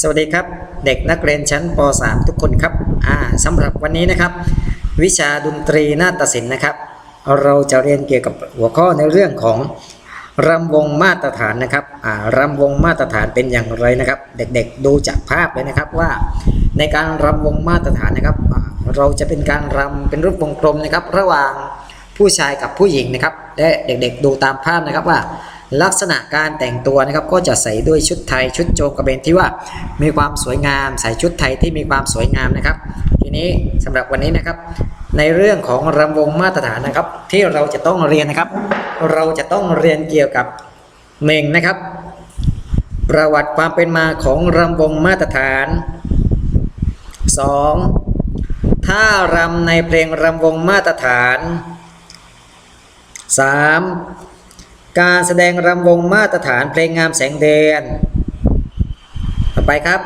สวัสดีครับ เด็กนักเรียนชั้นป .3 ทุกคนครับอ่าสำหรับวันนี้นะครับ วิชาดนตรีนาฏศิลป์นะครับ เราจะเรียนเกี่ยวกับหัวข้อในเรื่องของรำวงมาตรฐานนะครับอ่ารำวงมาตรฐานเป็นอย่างไรนะครับ เด็กๆดูจากภาพเลยนะครับว่า ในการรำวงมาตรฐานนะครับเราจะเป็นการรำเป็นรูปวงกลมนะครับ ระหว่างผู้ชายกับผู้หญิงนะครับและเด็กๆดูตามภาพนะครับว่า ลักษณะการแต่งตัวนะครับก็จะใส่ด้วยชุดไทยชุดโจงกระเบนที่ว่ามีความสวยงาม ใส่ชุดไทยที่มีความสวยงามนะครับ ทีนี้สำหรับวันนี้นะครับ ในเรื่องของรำวงมาตรฐานนะครับ ที่เราจะต้องเรียนนะครับ เราจะต้องเรียนเกี่ยวกับเมงนะครับ ประวัติความเป็นมาของรำวงมาตรฐาน 2. ท่ารำในเพลงรำวงมาตรฐาน 3. การแสดงรำวงมาตรฐานเพลงงามแสงเดือน ต่อไปครับ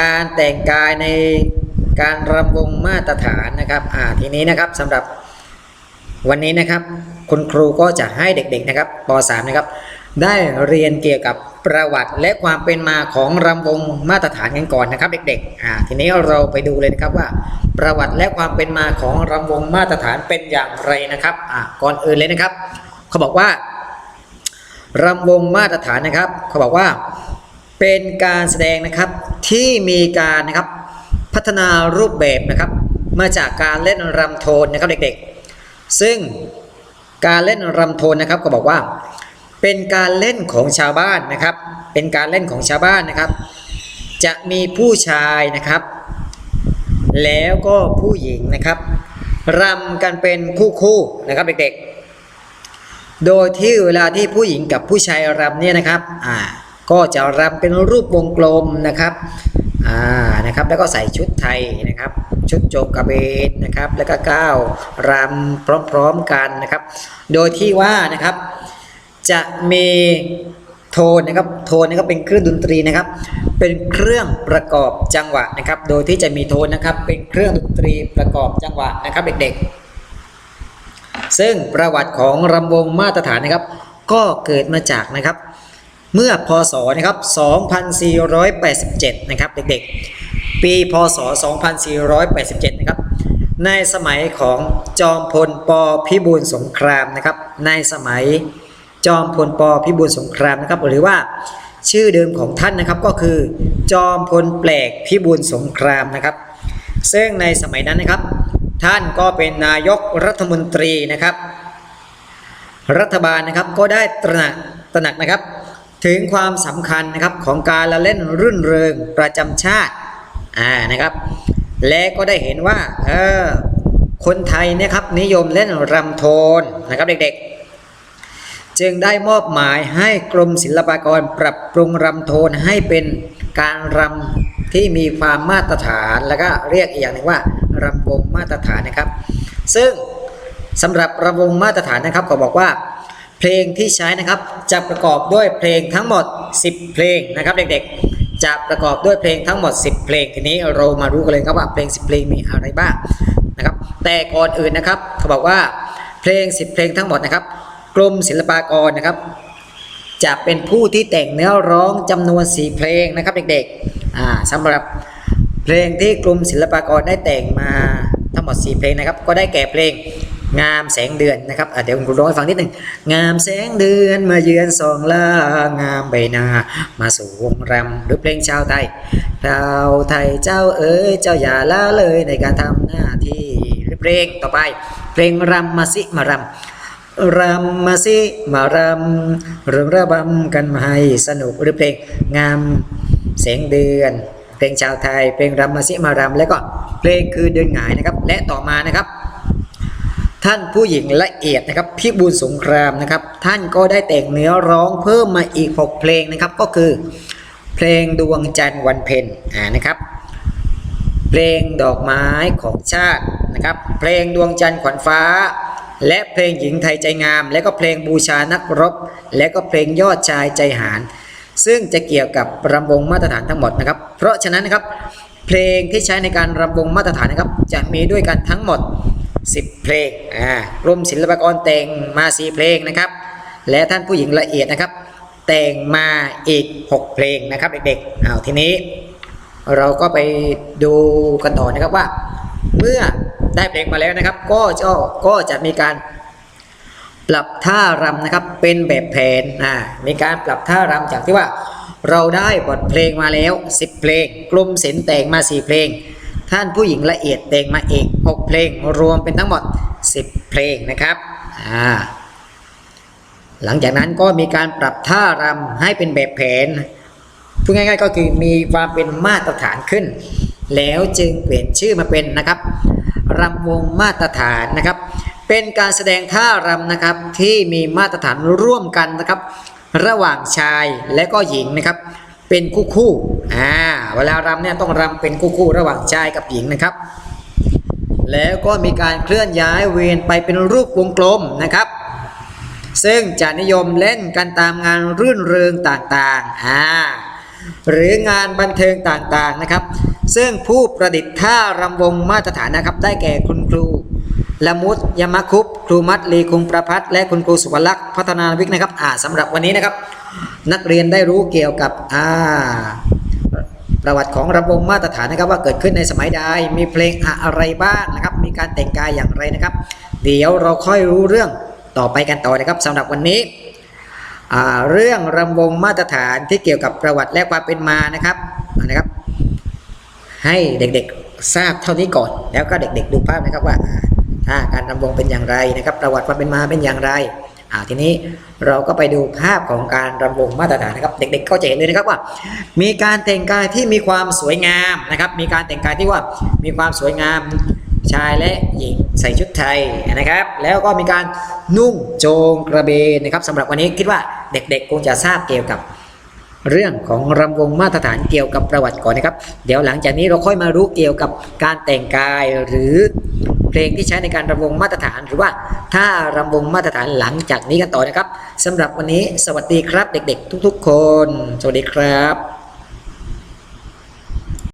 การแต่งกายในการรำวงมาตรฐานนะครับอ่าทีนี้นะครับสำหรับวันนี้นะครับคุณครูก็จะให้เด็กๆนะครับป .3 นะครับ ได้เรียนเกี่ยวกับประวัติและความเป็นมาของรำวงมาตรฐานกันก่อนนะครับ เด็กๆอ่าทีนี้เราไปดูเลยนะครับว่า ประวัติและความเป็นมาของรำวงมาตรฐานเป็นอย่างไรนะครับอ่าก่อนอื่นเลยนะครับ เขาบอกว่า รำวงมาตรฐานนะครับ เขาบอกว่าเป็นการแสดงนะครับที่มีการนะครับพัฒนารูปแบบนะครับ มาจากการเล่นรำโทนนะครับเด็กๆ ซึ่งการเล่นรำโทนนะครับก็บอกว่า เป็นการเล่นของชาวบ้านนะครับ เป็นการเล่นของชาวบ้านนะครับ จะมีผู้ชายนะครับ แล้วก็ผู้หญิงนะครับรำกันเป็นคู่ๆนะครับเด็กๆ โดยที่เวลาที่ผู้หญิงกับผู้ชายรำเนี่ยนะครับอ่าก็จะรำเป็นรูปวงกลมนะครับอ่านะครับแล้วก็ใส่ชุดไทยนะครับ ชุดโจงกระเบนนะครับ แล้วก็ก้าวรำพร้อมๆกันนะครับ โดยที่ว่านะครับจะมีโทนนะครับโทนนะครับเป็นเครื่องดนตรีนะครับ เป็นเครื่องประกอบจังหวะนะครับ โดยที่จะมีโทนนะครับเป็นเครื่องดนตรีประกอบจังหวะนะครับเด็กๆ ซึ่งประวัติของรำวงมาตรฐานนะครับ ก็เกิดมาจากนะครับ เมื่อพศนะครับ 2487 นะครับ เด็กๆ ปีพศ 2487 นะครับ ในสมัยของจอมพลปพิบูลสงครามนะครับ ในสมัยจอมพลปพิบูลสงครามนะครับ หรือว่าชื่อเดิมของท่านนะครับก็คือ จอมพลแปลกพิบูลสงครามนะครับ ซึ่งในสมัยนั้นนะครับ ท่านก็เป็นนายกรัฐมนตรีนะครับ รัฐบาลนะครับก็ได้ตระหนักตระหนักนะครับ ถึงความสำคัญนะครับของการละเล่นรื่นเริงประจำชาติอ่านะครับ และก็ได้เห็นว่าเออคนไทยเนี่ยครับนิยมเล่นรำโทนนะครับเด็กๆ จึงได้มอบหมายให้กรมศิลปากรปรับปรุงรำโทนให้เป็นการรำที่มีความมาตรฐานแล้วก็เรียกอีกอย่างหนึ่งว่า รำวงมาตรฐานนะครับ ซึ่งสำหรับรำวงมาตรฐานนะครับก็บอกว่า เพลงที่ใช้นะครับจะประกอบด้วยเพลงทั้งหมด 10 เพลงนะครับ เด็กๆ จะประกอบด้วยเพลงทั้งหมด 10 เพลงทีนี้เรามารู้กันเลยครับว่าเพลง 10 เพลงมีอะไรบ้างนะครับ แต่ก่อนอื่นนะครับเขาบอกว่าเพลง 10 เพลงทั้งหมดนะครับกรมศิลปากรนะครับ จะเป็นผู้ที่แต่งเนื้อร้องจำนวน 4 เพลงนะครับเด็กๆอ่าสำหรับ เพลงที่กรมศิลปากรได้แต่งมาทั้งหมด 4 เพลงนะครับ ก็ได้แก่เพลงงามแสงเดือนนะครับเดี๋ยวคุณร้องให้ฟังนิดหนึ่งงามแสงเดือนมาเยือนสองล่างามใบหน้ามาสู่วงรำหรือเพลงชาวไทยเราไทยเจ้าเอ๋ยเจ้าอย่าละเลยในการทำหน้าที่หรือเพลงต่อไป เพลงรำมาสิมารำรำมาสิมารำเรื่องระบำกันมาให้สนุกหรือเพลงงามเสียงเดือน ลงชาวไทย เพลงรำมาสิมารำแล้วก็เพลงคือเดือนหงายนะครับ และต่อมานะครับ ท่านผู้หญิงละเอียดนะครับพิบูลสงครามนะครับ ท่านก็ได้แต่งเนื้อร้องเพิ่มมาอีก 6 เพลงนะครับ ก็คือ เพลงดวงจันทร์วันเพ็ญอ่านะครับ เพลงดอกไม้ของชาตินะครับ เพลงดวงจันทร์ขวัญฟ้าและเพลงหญิงไทยใจงาม และก็เพลงบูชานักรบ และก็เพลงยอดชายใจหาร ซึ่งจะเกี่ยวกับรำวงมาตรฐานทั้งหมดนะครับ เพราะฉะนั้นนะครับ เพลงที่ใช้ในการรำวงมาตรฐานนะครับ จะมีด้วยกันทั้งหมด 10 เพลงอ่ากรมศิลปากรแต่งมา4เพลงนะครับ และท่านผู้หญิงละเอียดนะครับ แต่งมาอีก 6 เพลงนะครับเด็กๆเอาทีนี้เราก็ไปดูกันต่อนะครับว่า เมื่อได้เพลงมาแล้วนะครับ ก็จะก็จะมีการ ปรับท่ารำนะครับเป็นแบบแผนอ่ามีการปรับท่ารำจากที่ว่า เราได้บทเพลงมาแล้ว 10 เพลง กลุ่มศิลป์แต่งมา 4 เพลง ท่านผู้หญิงละเอียดแต่งมาเอง6เพลงรวมเป็นทั้งหมด 10 เพลงนะครับอ่าหลังจากนั้นก็มีการปรับท่ารำให้เป็นแบบแผนพูดง่ายๆก็คือมีความเป็นมาตรฐานขึ้น แล้วจึงเปลี่ยนชื่อมาเป็นนะครับรำวงมาตรฐานนะครับ เป็นการแสดงท่ารำนะครับที่มีมาตรฐานร่วมกันนะครับ ระหว่างชายและก็หญิงนะครับ เป็นคู่คู่อ่าเวลารำเนี่ยต้องรำเป็นคู่คู่ระหว่างชายกับหญิงนะครับ แล้วก็มีการเคลื่อนย้ายเวรไปเป็นรูปวงกลมนะครับ ซึ่งจะนิยมเล่นกันตามงานรื่นเริงต่างๆอ่าหรืองานบันเทิงต่างๆนะครับ ซึ่งผู้ประดิษฐ์ท่ารำวงมาตรฐานนะครับ ได้แก่คุณครู ละมุตยมคุปครูมัดลีคุงประพัฒและคุณครูสุวรรณลักษณ์พัฒนาวิกนะครับอ่าสำหรับวันนี้นะครับ นักเรียนได้รู้เกี่ยวกับอ่าประวัติของรำวงมาตรฐานนะครับว่าเกิดขึ้นในสมัยใดมีเพลงอะไรบ้างนะครับ มีการแต่งกายอย่างไรนะครับ เดี๋ยวเราค่อยรู้เรื่องต่อไปกันต่อนะครับสำหรับวันนี้เรื่องรำวงมาตรฐานที่เกี่ยวกับประวัติและความเป็นมานะครับนะครับ ให้เด็กๆทราบเท่านี้ก่อน แล้วก็เด็กๆดูภาพนะครับว่า การรำวงเป็นอย่างไรนะครับ ประวัติความเป็นมาเป็นอย่างไรอ่าทีนี้เราก็ไปดูภาพของการรำวงมาตรฐานนะครับเด็กๆก็จะเห็นเลยนะครับว่า มีการแต่งกายที่มีความสวยงามนะครับ มีการแต่งกายที่ว่ามีความสวยงามชายและหญิงใส่ชุดไทยนะครับ แล้วก็มีการนุ่งโจงกระเบนนะครับสำหรับวันนี้คิดว่าเด็กๆคงจะทราบเกี่ยวกับเรื่องของรำวงมาตรฐานเกี่ยวกับประวัติก่อนนะครับ เดี๋ยวหลังจากนี้เราค่อยมารู้เกี่ยวกับการแต่งกายหรือ เพลงที่ใช้ในการรำวงมาตรฐาน หรือว่าถ้ารำวงมาตรฐานหลังจากนี้กันต่อนะครับสำหรับวันนี้สวัสดีครับเด็กๆ ทุก ๆ คน สวัสดีครับ